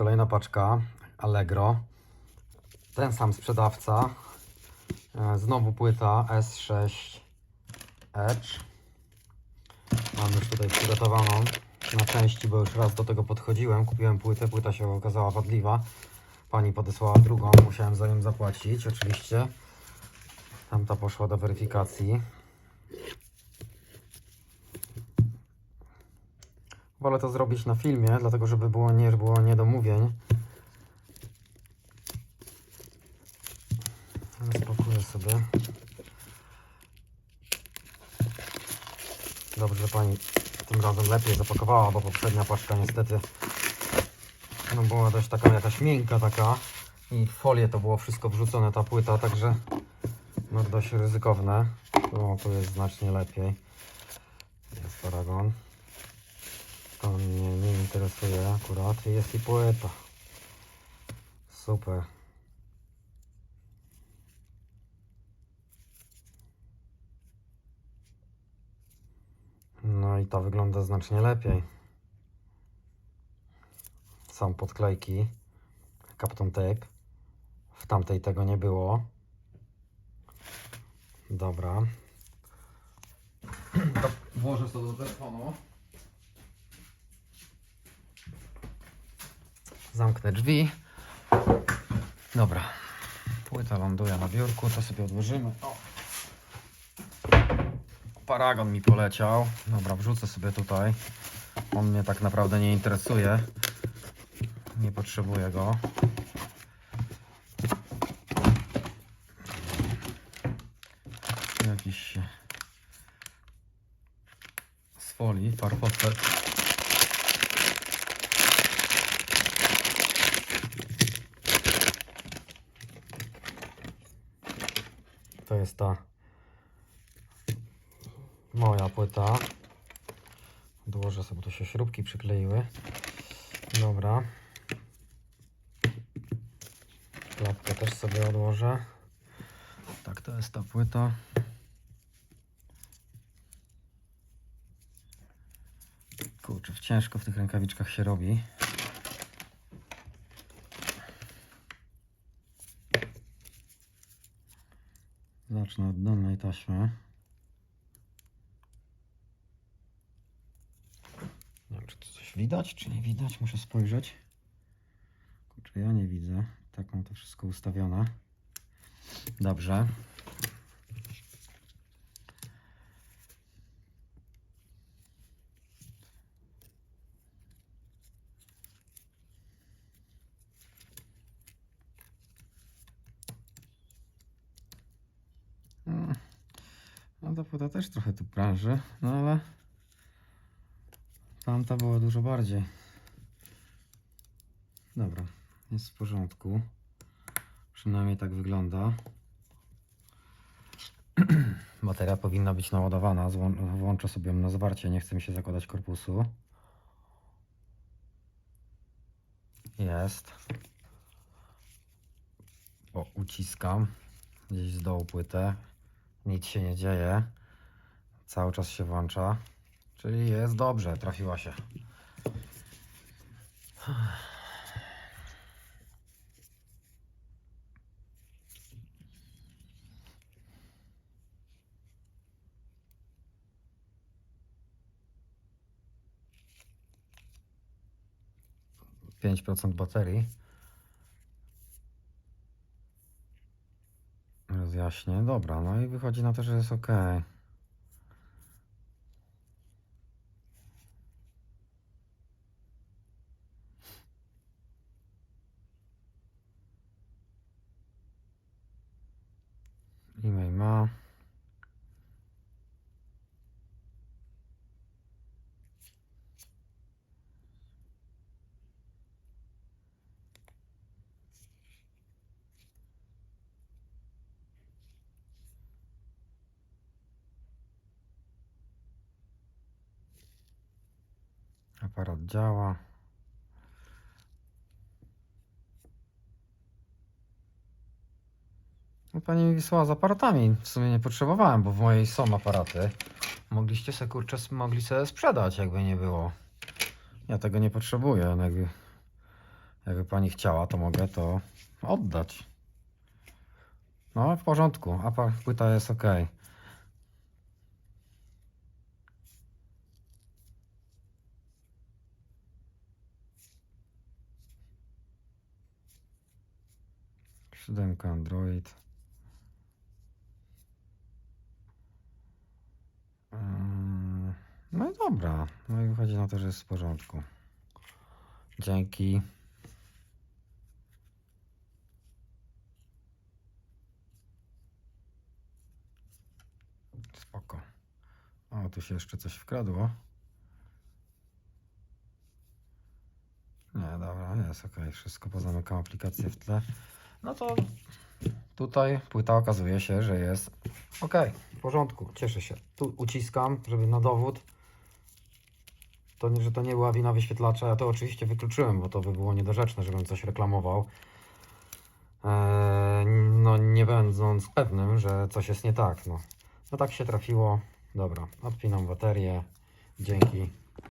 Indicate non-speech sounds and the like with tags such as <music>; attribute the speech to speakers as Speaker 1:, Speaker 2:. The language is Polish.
Speaker 1: Kolejna paczka Allegro. Ten sam sprzedawca. E, Znowu płyta S6 Edge. Mam już tutaj przygotowaną na części, bo już raz do tego podchodziłem. Kupiłem płytę, płyta się okazała wadliwa. Pani podesłała drugą, musiałem za nią zapłacić oczywiście. Tamta poszła do weryfikacji. Wolę to zrobić na filmie, dlatego żeby było nie było niedomówień. Rozpakuję sobie. Dobrze, że pani tym razem lepiej zapakowała, bo poprzednia paczka niestety no była dość taka jakaś miękka taka i w folię to było wszystko wrzucone ta płyta, także no dość ryzykowne. O, tu jest znacznie lepiej. Jest paragon. To mnie nie interesuje akurat. Jest i płyta. Super. No i ta wygląda znacznie lepiej. Są podklejki. Capton tape. W tamtej tego nie było. Dobra. To Włożę to do telefonu. Zamknę drzwi. Dobra. Płyta ląduje na biurku, to sobie odłożymy. O. Paragon mi poleciał. Dobra, wrzucę sobie tutaj. On mnie tak naprawdę nie interesuje. Nie potrzebuję go. Jakiś z folii, parfotę. To jest ta moja płyta. Odłożę sobie, tu się śrubki przykleiły. Dobra. Klapkę też sobie odłożę. Tak, to jest ta płyta. Kurczę, ciężko w tych rękawiczkach się robi. Zacznę od dolnej taśmy. Nie wiem, czy to coś widać, czy nie widać. Muszę spojrzeć. Kurczę, ja nie widzę. Tak mam to wszystko ustawione. Dobrze. No ta płyta też trochę tu pręży, no ale tamta była dużo bardziej. Dobra, jest w porządku. Przynajmniej tak wygląda. <clears throat> Bateria powinna być naładowana. Włączę sobie na zwarcie. Nie chce mi się zakładać korpusu. Jest. O, uciskam gdzieś z dołu płytę. Nic się nie dzieje. Cały czas się włącza. Czyli jest dobrze, trafiła się. Pięć procent baterii. Rozjaśnię. Dobra, no i wychodzi na to, że jest ok. E-mail ma. Aparat działa. No pani mi wysłała z aparatami. W sumie nie potrzebowałem, bo w mojej są aparaty. Mogliście se kurczę mogli sprzedać, jakby nie było. Ja tego nie potrzebuję. no Jakby Jakby pani chciała, to mogę to oddać. No, w porządku. A płyta jest ok. Siódemka Android. Ym, No i dobra. No i wychodzi na to, że jest w porządku. Dzięki. Spoko. O, tu się jeszcze coś wkradło. Nie, dobra, jest ok. Wszystko pozamykam aplikację w tle. No to tutaj płyta okazuje się, że jest ok. W porządku, cieszę się. Tu uciskam, żeby na dowód. To, że to nie była wina wyświetlacza, ja to oczywiście wykluczyłem, bo to by było niedorzeczne, żebym coś reklamował. Eee, no, nie będąc pewnym, że coś jest nie tak. No, no tak się trafiło. Dobra, odpinam baterię. Dzięki.